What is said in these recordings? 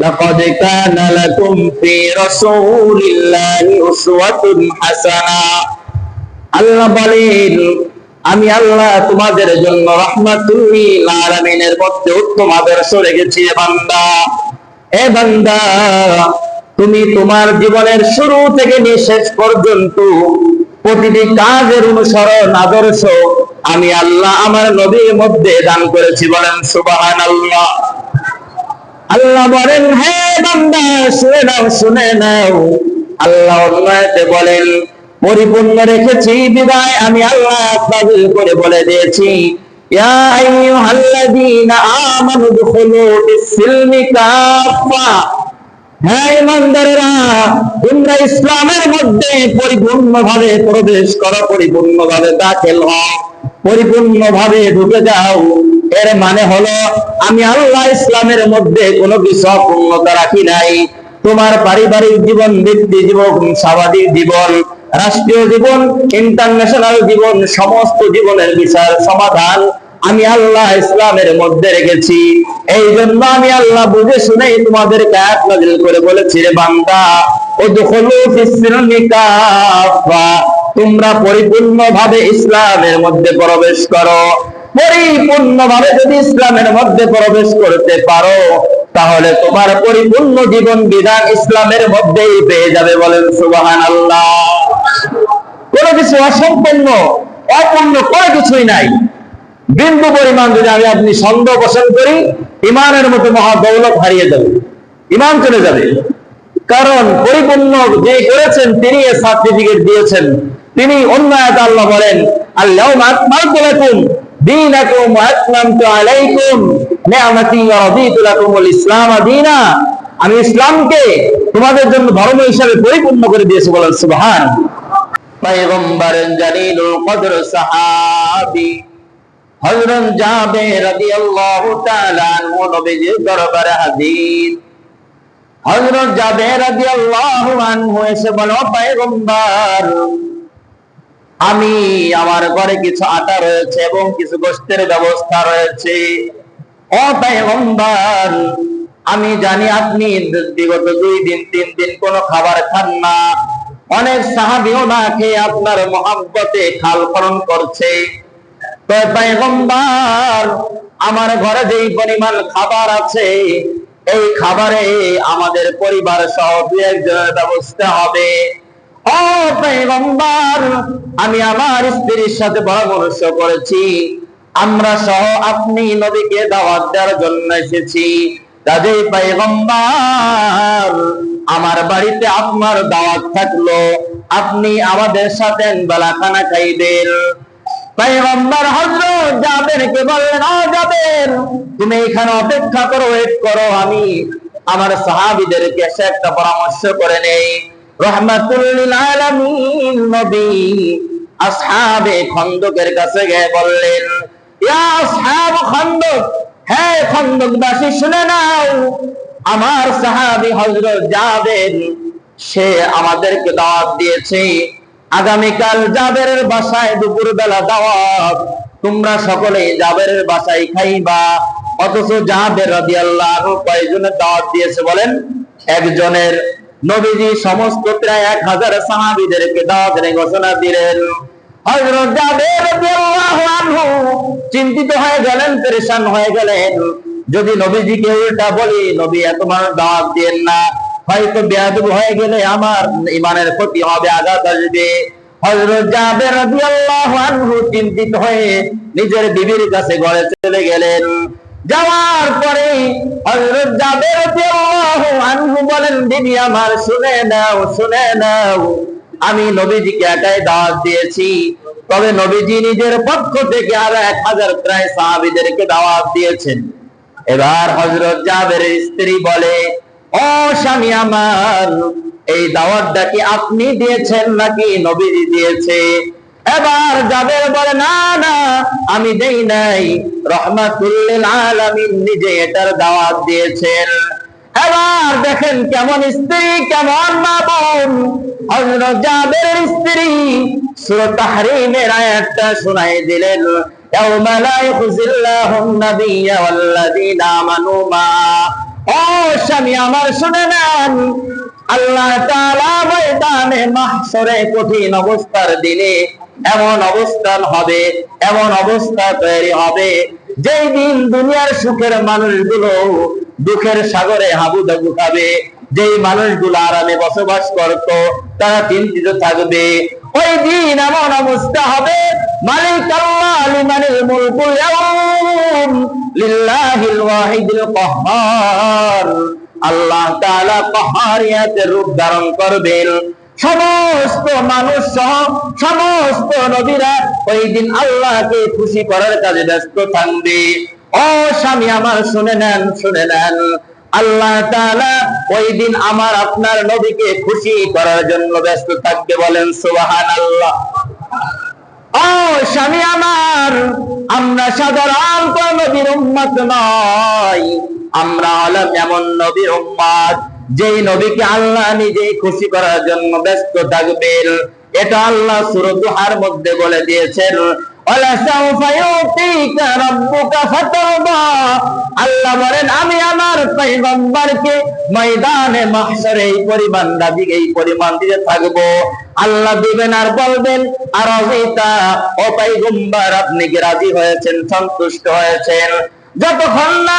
لقد كان لكم في رسول الله أسوة حسنة আল্লাহ বলেন আমি আল্লাহ তোমাদের জন্য রহমাতুল্লিল আলামিনের মধ্যে উত্তম আদর্শ রেখেছি এ বান্দা এ বান্দা তুমি তোমার জীবনের শুরু থেকে নিয়ে শেষ পর্যন্ত প্রতিটি কাজের অনুসরণ আদর্শ আমি আল্লাহ আমার নবীর মধ্যে দান করেছি বলেন সুবহানাল্লাহ আল্লাহ বলেন, হে বান্দা, শুনে নাও শুনে নাও। আল্লাহ অন্যায়তে বলেন, পরিপূর্ণ রেখেছি, বিদায় আমি আল্লাহ নাযিল করে বলে দিয়েছি। ইয়া আইয়ুহাল্লাযীনা আমানু দুখুলু ফিস-সিলমি কাফা হ্যাঁ ইমানদারেরা, তোমরা ইসলামের মধ্যে পরিপূর্ণভাবে প্রবেশ করো, পরিপূর্ণভাবে দাখিল হও, পরিপূর্ণভাবে ঢুকে যাও। এর মানে হলো, আমি আল্লাহ ইসলামের মধ্যে কোনো কিছু অপূর্ণতা রাখি নাই। তোমার পারিবারিক জীবন, ব্যক্তি জীবন, সামাজিক জীবন, রাষ্ট্রীয় জীবন ইন্টারন্যাশনাল জীবন, সমস্ত জীবনের বিচার, সমাধান আমি আল্লাহ ইসলামের মধ্যে রেখেছি। এই জন্য আমি আল্লাহ বুঝে শুনেই তোমাদেরকে আয়াত নাযিল করে বলেছি, রে ফিস-সিলমি কাফা তোমরা পরিপূর্ণভাবে ইসলামের মধ্যে প্রবেশ করো। পরিপূর্ণভাবে যদি ইসলামের মধ্যে প্রবেশ করতে পারো, তাহলে তোমার পরিপূর্ণ জীবন বিধান ইসলামের মধ্যেই পেয়ে যাবে বলেন সুবহানাল্লাহ। কোনো কিছু অসম্পূর্ণ, অপূর্ণ কোনো কিছুই নাই। বিন্দু পরিমাণ যদি আমি আপনি সন্দেহ পোষণ করি, ইমানের মতো মহা দৌলত হারিয়ে যাবে, ইমান চলে যাবে। কারণ পরিপূর্ণ যে করেছেন, তিনি সার্টিফিকেট দিয়েছেন। তিনি অন্য আয়াত আল্লাহ বলেন আল্লাহ দীনাকুম লাকুমুল ইসলাম দীনা। আমি ইসলামকে তোমাদের জন্য ধর্ম হিসাবে পরিপূর্ণ করে দিয়েছি বলেন সুবহান। পয়গম্বর জালিলুল কদর সাহাবী হযরত জাবের রাদিয়াল্লাহু তাআলা আনহু নবীজির দরবারে হাজির হযরত জাবের রাদিয়াল্লাহু আনহু এসে বলো পয়গম্বর আমি আমার ঘরে কিছু আটা রয়েছে এবং কিছু গোশতের ব্যবস্থা রয়েছে। আমি জানি আপনি বিগত দুই দিন, তিন দিন কোনো খাবার খান না। অনেক সাহাবিও না খেয়ে আপনার মহাব্বতে খাল খরণ করছে। আমার ঘরে যেই পরিমাণ খাবার আছে, এই খাবারে আমাদের পরিবার সহ দু একজনের ব্যবস্থা হবে। আমি আমার স্ত্রীর সাথে পরামর্শ করেছি। আমরা সহ আপনি নবীকে দাওয়াত দেওয়ার জন্য এসেছি। কাজেই পয়গম্বর, আমার বাড়িতে আপনার দাওয়াত থাকল। আপনি আমাদের সাথে বেলা খানা খাইবেন। পয়গম্বর হযরত জাবেরকে বললেন ও জাবের, তুমি এখানে অপেক্ষা করো ওয়েট করো, আমি আমার সাহাবীদেরকে এসে একটা পরামর্শ করে নেই। কাছে গিয়ে বললেন, ইয়া শুনে নাও, আমার সাহাবী হযরত জাবের, সে আমাদেরকে দাওয়াত দিয়েছে, আগামীকাল জাবেরের বাসায় দুপুর বেলা দাওয়াত, তোমরা সকলে জাবেরের বাসায় খাইবা। অথচ জাবের রাদিয়াল্লাহু কয়জনের দাওয়াত দিয়েছে বলেন? একজনের নবীজি সমস্ত প্রায় এক হাজার সাহাবীদেরকে দাওয়াতের ঘোষণা দিলেন। হযরত জাবের রাদিয়াল্লাহু আনহু চিন্তিত হয়ে গেলেন, পরেশান হয়ে গেলেন। যদি নবীজিকে উল্টা বলি, নবী, এত মানুষ দাওয়াত দেন না। হয়তো বেয়াদব হয়ে গেলে আমার ইমানের ক্ষতি হবে, আঘাত আসবে। হযরত জাবের রাদিয়াল্লাহু আনহু চিন্তিত হয়ে নিজের বিবির কাছে ঘরে চলে গেলেন। যাওয়ার পরে জাবের বলেন বিবি আমার, শুনে নাও শুনে নাও। আমি নবীজিকে একাই দাওয়াত দিয়েছি। তবে নবীজি নিজের পক্ষ থেকে আরও এক হাজার প্রায় সাহাবীদেরকে দাওয়াত দিয়েছেন। এবার হযরত জাবেরের স্ত্রী বলে, ও স্বামী আমার, এই দাওয়াতটা কি আপনি দিয়েছেন নাকি নবীজি দিয়েছে? এবার যাবে বলে, না না, আমি দেই নাই। রহমাতুল্লিল আলামিন নিজে এটার দাওয়াত দিয়েছেন। এবার দেখেন কেমন স্ত্রী, কেমন মা বোন। হযরত জাবের স্ত্রী সূরা তাহরিমের আয়াতটা শুনাই দিলেন, ইয়াউমা লা ইউখজিল্লাহুন নাবিয়্যা ওয়াল্লাযীনা আমানু মা। ও স্বামী, আমার শুনে নেন, আল্লাহ তাআলা ময়দানে মাহশরে কঠিন অবস্থার দিনে এমন অবস্থান হবে, এমন অবস্থা তৈরি হবে, যেই দিন দুনিয়ার সুখের মানুষগুলো দুঃখের সাগরে হাবুডাবু খাবে। যেই মানুষগুলো আরামে বসবাস করত, তারা চিন্তিত থাকবে। ওই দিন এমন অবস্থা হবে, মালিক আল্লাহ লিমানিল লিল্লাহিল ওয়াহিদিল কাহ্হার আল্লাহ তাআলা কাহারিয়াতের রূপ ধারণ করবেন। সমস্ত মানুষ সহ সমস্ত নবীরা ওই দিন আল্লাহকে খুশি করার কাজে ব্যস্ত থাকবে। ও স্বামী আমার, শুনে নেন শুনে নেন। আল্লাহ ওই দিন আমার, আপনার নবীকে খুশি করার জন্য ব্যস্ত থাকবে বলেন, সুবহানাল্লাহ। ও স্বামী আমার, আমরা সাধারণ নবীর উম্মত নয়। আমরা হলাম এমন নবীর উম্মত। যেই নবীকে আল্লাহ নিজেই খুশি করার জন্য ব্যস্ত থাকবেন, এটা আল্লাহ সূরা দুহার মধ্যে বলে দিয়েছেন এই রাজি এই দিতে থাকব। আল্লাহ দিবেন আর বলবেন আর ও আপনি কি রাজি হয়েছেন, সন্তুষ্ট হয়েছেন? যতক্ষণ না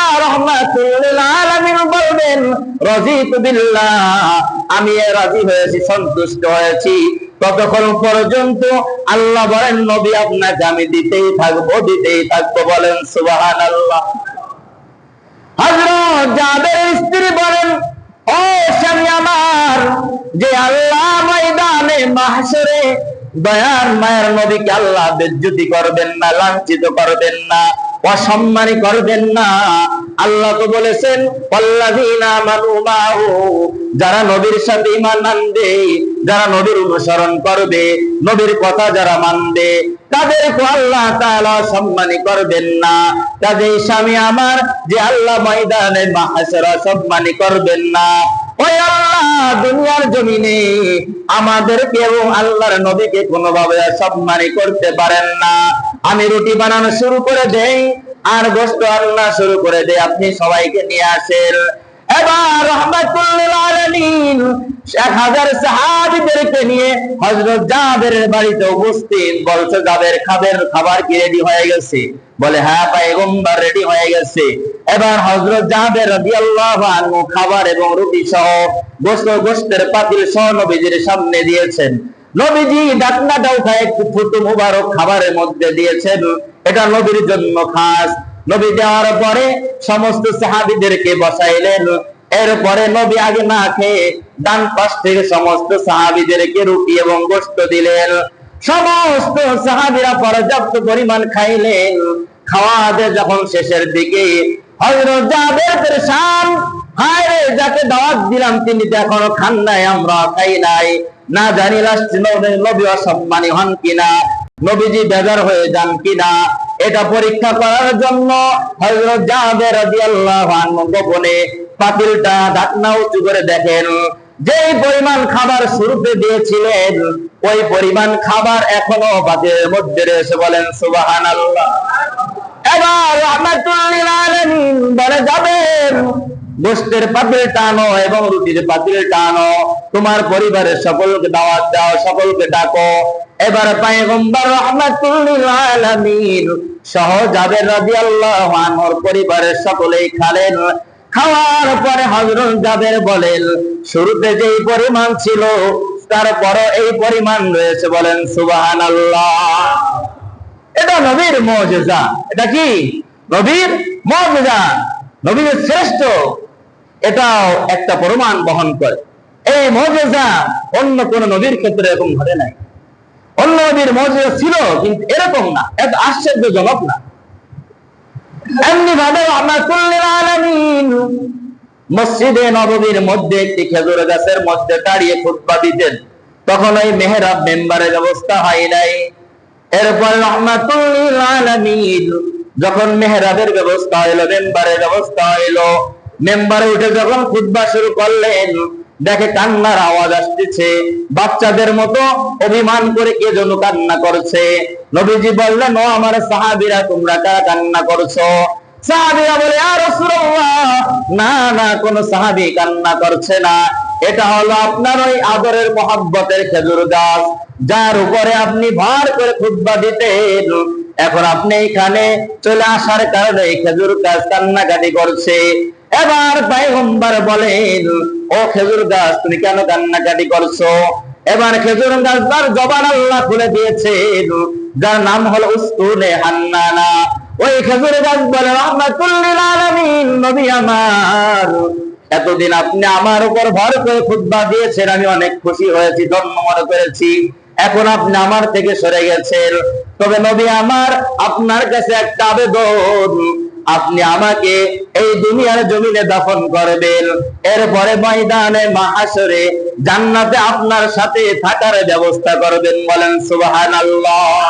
রাজিতু বিল্লাহ, আমি রাজি হয়েছি, সন্তুষ্ট হয়েছি। ততক্ষণ পর্যন্ত আল্লাহ বলেন, নবী আপনাকে আমি দিতেই থাকব দিতেই থাকব বলেন, সুবহানাল্লাহ। হযরত জাবের স্ত্রী বলেন, ও স্বামী আমার, যে আল্লাহ ময়দানে মাহশরে দয়ার মায়ের নবীকে আল্লাহ বেজ্জতি করবেন না, লাঞ্ছিত করবেন না, অসম্মানী করবেন না। আল্লাহ তো বলেছেন যারা নবীর সাথে ইমান আনবে, যারা নবীর অনুসরণ করবে, নবীর কথা যারা মানবে তাদেরকে আল্লাহ তাআলা সম্মানী করবেন না। তাদের স্বামী আমার, যে আল্লাহ ময়দানে মাহাসরা সম্মানী করবেন না। দুনিয়ার জমিনে আমাদেরকে এবং আল্লাহর করতে পারেন না। আমি রুটি বানানো শুরু করে দেই, আর গোস্ত আল্লাহ শুরু করে দেই। আপনি সবাইকে নিয়ে আসেন। এবার এক হাজার নিয়ে হযরত জাবেরের বাড়িতে উপস্থিত বলছে, জাবের খাবের, খাবার কি রেডি হয়ে গেছে? বলে হ্যাঁ পয়গম্বর রেডি হয়ে গেছে। এবার হযরত জাবের রাদিয়াল্লাহু আনহু খাবার এবং রুটি সহ গোস্ত গোস্তের পাতিল সহ নবীজির সামনে দিয়েছেন। নবীজি ডাকনাটা উঠায় একটু ফুটু মুবারক খাবারের মধ্যে দিয়েছেন। এটা নবীর জন্য খাস। নবী দেওয়ার পরে সমস্ত সাহাবিদেরকে বসাইলেন। এরপরে নবী আগে না খেয়ে ডান পাশ থেকে সমস্ত সাহাবিদেরকে রুটি এবং গোস্ত দিলেন। সমস্ত সাহাবিরা পর্যাপ্ত পরিমাণ খাইলেন। খাওয়া যখন শেষের দিকে যাকে দাওয়াত দিলাম, তিনি খান নাই, আমরা খাই নাই। না জানি হন কিনা। নবীজি বেজার হয়ে যান কিনা। এটা পরীক্ষা করার জন্য গোপনে পাতিলটা ঢাকনা উঁচু করে দেখেন। যেই পরিমাণ খাবার শুরুতে দিয়েছিলেন, ওই পরিমাণ খাবার এখনও পাতিলের মধ্যে রয়েছে বলেন সুবহানাল্লাহ। গোস্তের পাতিল টানো এবং রুটির পাতিল টানো, তোমার পরিবারের সকলকে দাওয়াত দাও, সকলকে ডাকো। এবার পায়গম্বর রহমাতুল্লিল পরিবারের সকলেই খালেন। খাওয়ার পরে হযরত জাবের বলেন, শুরুতে যেই পরিমাণ ছিল, তারপরও এই পরিমাণ রয়েছে। বলেন, সুবহানাল্লাহ। এটা নবীর মজেজা। এটা কি? নবীর মজেজা। নবীর শ্রেষ্ঠ। এটাও একটা প্রমাণ বহন করে। এই মজেজা অন্য কোন নবীর ক্ষেত্রে এরকম ঘটে নাই। অন্য নবীর মজেজা ছিল, কিন্তু এরকম না। এত আশ্চর্যজনক না। এমনি ভাবে আলামিন মসজিদে নববীর মধ্যে একটি খেজুর গাছের মধ্যে দাঁড়িয়ে খুতবা দিতেন। তখন ওই মেহরাব মেম্বারের ব্যবস্থা হয় নাই। এরপর যখন মেহরাবের ব্যবস্থা হইল, মেম্বারের ব্যবস্থা হইল, মেম্বারে উঠে যখন খুতবা শুরু করলেন, দেখে কান্নার আওয়াজ আসতেছে। বাচ্চাদের মতো অভিমান করে কে যেন কান্না করছে। নবীজি বললেন, ও আমার সাহাবীরা, তোমরা কারা কান্না করছ? সাহাবীরা বলে আর না না, কোন সাহাবী কান্না করছে না। এটা হলো আপনার ওই আদরের মহব্বতের খেজুর গাছ, যার উপরে আপনি ভার করে খুতবা দিতেন। এখন আপনি এখানে চলে আসার কারণে খেজুর গাছ কান্নাকাটি করছে। এবার পায়গম্বর বলেন, ও খেজুর গাছ, তুমি কেন কান্নাকাটি করছ? এবার খেজুর গাছ তার জবান আল্লাহ খুলে দিয়েছেন, যার নাম হলো উস্তুনে হান্নানা। ওই খেজুর গাছ বলে রহমাতুল্লিল আলামিন, নবী আমার। এতদিন আপনি আমার উপর ভর করে খুতবা দিয়েছেন, আমি অনেক খুশি হয়েছি, ধন্য মনে করেছি। এখন আপনি আমার থেকে সরে গেছেন। তবে নবী আমার, আপনার কাছে একটা আবেদন। আপনি আমাকে এই দুনিয়ার জমিনে দাফন করবেন। এরপরে ময়দানে মাহাসরে জান্নাতে আপনার সাথে থাকার ব্যবস্থা করবেন বলেন সুবহানাল্লাহ।